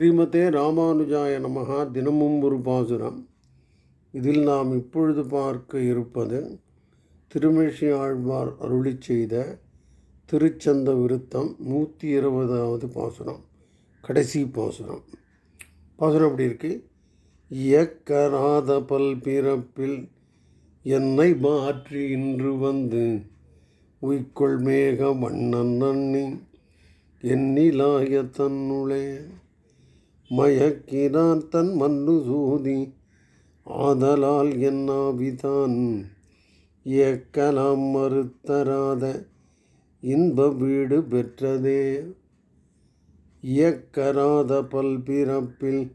ஸ்ரீமதே ராமானுஜாய நமகா தினமும் ஒரு பாசுரம். இதில் நாம் இப்பொழுது பார்க்க இருப்பது திருமேஷி ஆழ்வார் அருளி செய்த திருச்சந்த விருத்தம் நூற்றி இருபதாவது பாசுரம். கடைசி பாசுரம். பாசுரம் அப்படி இருக்கு? இயக்கராத பல் பிறப்பில் என்னை மாற்றி இன்று வந்து உய்கொள் மேக வண்ணன் நன்னி எண்ணிலாய தன்னுளே. மயக்கிறார் தன் மண்ணு சூதி ஆதலால் என்னாவிதான்? இயக்கலாம் மறுத்தராத இன்ப வீடு பெற்றதே. இயக்கராத பல்பிறப்பில்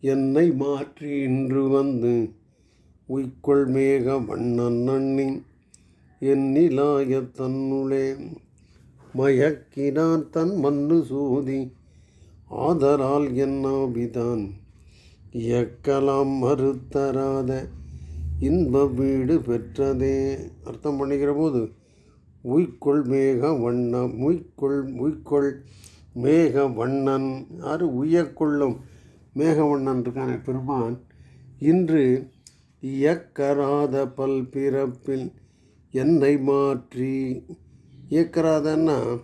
என்னை மாற்றி இன்று வந்து உய்கொள் மேக வண்ணன் நண்ணி எண்ணிலாய தன்னுளே. மயக்கினான் தன் மண்ணு சூதி ஆதரால் என்னாவிதான் இயக்கலாம் மறுத்தராத இன்ப வீடு பெற்றதே. அர்த்தம் பண்ணிக்கிற போது உய்கொள் மேக வண்ணம் உய்கொள் உய்கொள் மேக வண்ணன். யார் உய்யக்கொள்ளும் மேகவண்ணன் இருக்கான பெருமான். இன்று இயக்கராத பல் பிறப்பில் என்னை மாற்றி. இயக்கராதன்னா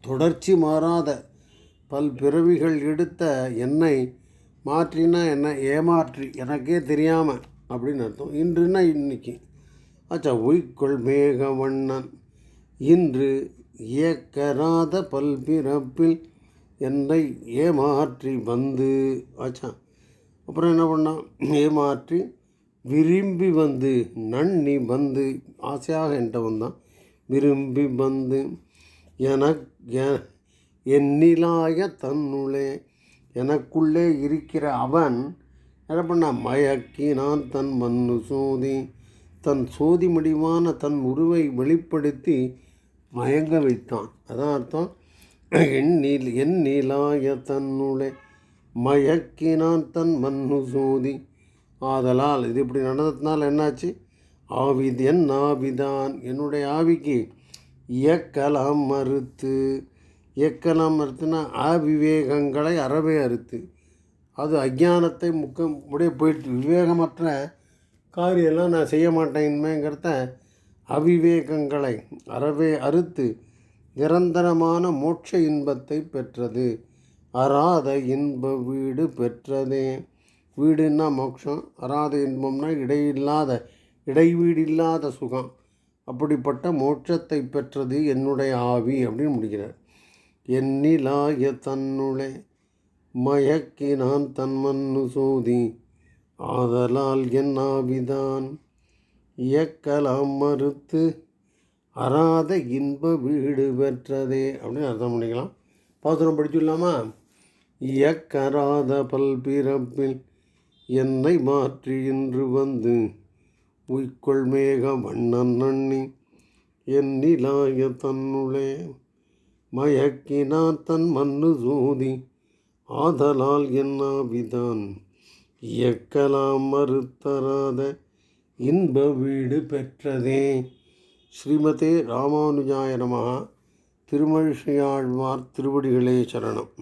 தொடர்ச்சி மாறாத பல் பிறவிகள் எடுத்த என்னை மாற்றினா என்ன ஏமாற்றி எனக்கே தெரியாமல் அப்படின்னு அர்த்தம். இன்றுனா இன்னைக்கு. ஆச்சா உய்கொள் மேகவண்ணன். இன்று இயக்கராத பல்பிறப்பில் என்னை ஏமாற்றி வந்து. ஆச்சா அப்புறம் என்ன பண்ணான் ஏமாற்றி விரும்பி வந்து நன்னி வந்து. ஆசையாக என்கிட்ட வந்தான். விரும்பி வந்து எனக்கு எண்ணிலாய தன்னுளே. எனக்குள்ளே இருக்கிற அவன் என்ன பண்ண மயக்கினான் தன் மண்ணு சோதி. தன் சோதி முடிவான தன் உருவை வெளிப்படுத்தி மயங்க வைத்தான். அதான் அர்த்தம். எண்ணில் எண்ணிலாய தன்னுளே. மயக்கினான் தன் மண்ணு சோதி. ஆதலால் இது இப்படி நடந்ததுனால என்னாச்சு? ஆவிது என் ஆவிதான். என்னுடைய ஆவிக்கு இயக்கலாம் மறுத்து இயக்கலாம் அறுத்துனா அவிவேகங்களை அறவே அறுத்து. அது அஜானத்தை முக்க முடிய போயிட்டு விவேகமற்ற காரியெல்லாம் நான் செய்ய மாட்டேன்மேங்கிறத அவிவேகங்களை அறவே அறுத்து நிரந்தரமான மோட்ச இன்பத்தை பெற்றது. அராத இன்ப வீடு பெற்றதே. வீடுன்னா மோட்சம் அராத இன்பம்னா இடையில்லாத இடைவீடு இல்லாத சுகம். அப்படிப்பட்ட மோட்சத்தை பெற்றது என்னுடைய ஆவி அப்படின்னு முடிக்கிறார். எண்ணிலாய தன்னுளே மயக்கினான் தன்மன்னு சோதி ஆதலால் என் ஆவிதான். இயக்கலாம் மறுத்து அறாத இன்ப வீடு பெற்றதே அப்படின்னு அர்த்தம் பண்ணிக்கலாம். பாசுரம் படிச்சுடலாமா? இயக்கராத பல்பிறப்பில் என்னை மாற்றி இன்று வந்து உய்கொள் மேக வண்ணன் அண்ணி என் நிலாய தன்னுளே மயக்கினான் தன் மண்ணு சூதி ஆதலால் என்னாவிதான் இயக்கலாம் மறுத்தராத இன்ப வீடு பெற்றதே. ஸ்ரீமதே ராமானுஜாய நமகா திருமழிசையாழ்வார் திருவடிகளே சரணம்.